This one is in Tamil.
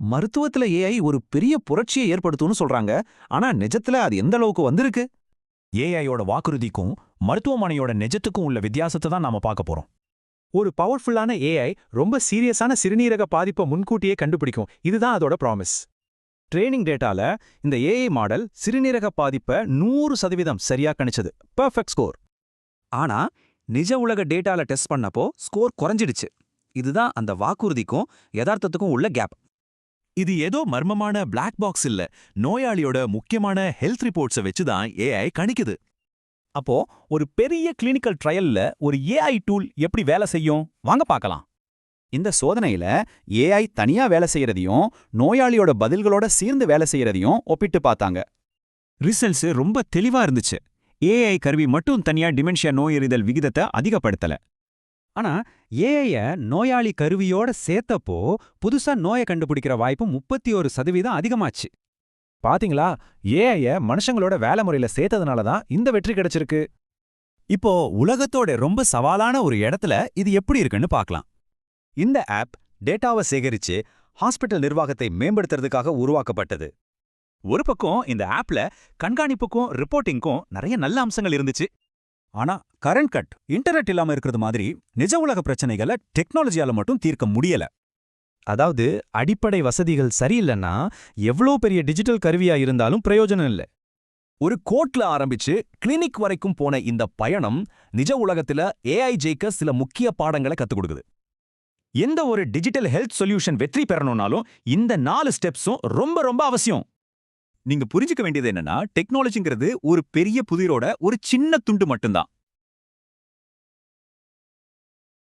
மருத்துவத்துல ஏஐ ஒரு பெரிய புரட்சியை ஏற்படுத்தும்னு சொல்றாங்க. ஆனா நிஜத்துல அது எந்த அளவுக்கு வந்திருக்கு? ஏஐயோட வாக்குறுதிக்கும் மருத்துவமனையோட நிஜத்துக்கும் உள்ள வித்தியாசத்தை தான் நாம பார்க்க போறோம். ஒரு பவர்ஃபுல்லான ஏஐ ரொம்ப சீரியஸான சிறுநீரக பாதிப்பை முன்கூட்டியே கண்டுபிடிக்கும். இதுதான் அதோட ப்ராமிஸ் ட்ரெய்னிங் டேட்டால இந்த ஏஐ மாடல் சிறுநீரக பாதிப்பை நூறு சதவீதம் சரியா கணிச்சது. பெர்ஃபெக்ட் ஸ்கோர் ஆனா நிஜ உலக டேட்டால டெஸ்ட் பண்ணப்போ ஸ்கோர் குறைஞ்சிடுச்சு. இதுதான் அந்த வாக்குறுதிக்கும் யதார்த்தத்துக்கும் உள்ள கேப் இது ஏதோ மர்மமான பிளாக் பாக்ஸ் இல்ல. நோயாளியோட முக்கியமான ஹெல்த் ரிப்போர்ட்ஸை வச்சு தான் ஏஐ கணிக்குது. அப்போ ஒரு பெரிய கிளினிக்கல் ட்ரையல்ல ஒரு ஏஐ டூல் எப்படி வேலை செய்யும்? வாங்க பார்க்கலாம். இந்த சோதனையில ஏஐ தனியா வேலை செய்யறதையும் நோயாளியோட பதில்களோட சேர்ந்து வேலை செய்யறதையும் ஒப்பிட்டு பார்த்தாங்க. ரிசல்ட்ஸ் ரொம்ப தெளிவா இருந்துச்சு. ஏஐ கருவி மட்டும் தனியா டிமென்ஷியா நோயறிதல் விகிதத்தை அதிகப்படுத்தல. ஆனா ஏஐய நோயாளி கருவியோட சேர்த்தப்போ புதுசா நோயை கண்டுபிடிக்கிற வாய்ப்பு முப்பத்தி ஒரு சதவீதம் அதிகமாச்சு. பாத்தீங்களா? ஏஐய மனுஷங்களோட வேலை முறையில சேர்த்ததுனால தான் இந்த வெற்றி கிடைச்சிருக்கு. இப்போ உலகத்தோட ரொம்ப சவாலான ஒரு இடத்துல இது எப்படி இருக்குன்னு பார்க்கலாம் இந்த ஆப் டேட்டாவை சேகரிச்சு ஹாஸ்பிட்டல் நிர்வாகத்தை மேம்படுத்துறதுக்காக உருவாக்கப்பட்டது. ஒரு பக்கம் இந்த ஆப்ல கண்காணிப்புக்கும் ரிப்போர்ட்டிங்க்கும் நிறைய நல்ல அம்சங்கள் இருந்துச்சு. ஆனா கரண்ட் கட் இன்டர்நெட் இல்லாம இருக்கிறது மாதிரி நிஜ உலக பிரச்சனைகளை டெக்னாலஜியால மட்டும் தீர்க்க முடியல. அதாவது அடிப்படை வசதிகள் சரியில்லைன்னா எவ்வளோ பெரிய டிஜிட்டல் கருவியா இருந்தாலும் பிரயோஜனம் இல்லை. ஒரு கோட்ல ஆரம்பிச்சு கிளினிக் வரைக்கும் போன இந்த பயணம் நிஜ உலகத்துல ஏஐ ஜெயிக்க சில முக்கிய பாடங்களை கத்துக் கொடுக்குது. எந்த ஒரு டிஜிட்டல் ஹெல்த் சொல்யூஷன் வெற்றி பெறணும்னாலும் இந்த நாலு ஸ்டெப்ஸும் ரொம்ப ரொம்ப அவசியம். நீங்க புரிஞ்சுக்க வேண்டியது என்னன்னா டெக்னாலஜிங்கிறது ஒரு பெரிய புதிரோட ஒரு சின்ன துண்டு மட்டும்தான்.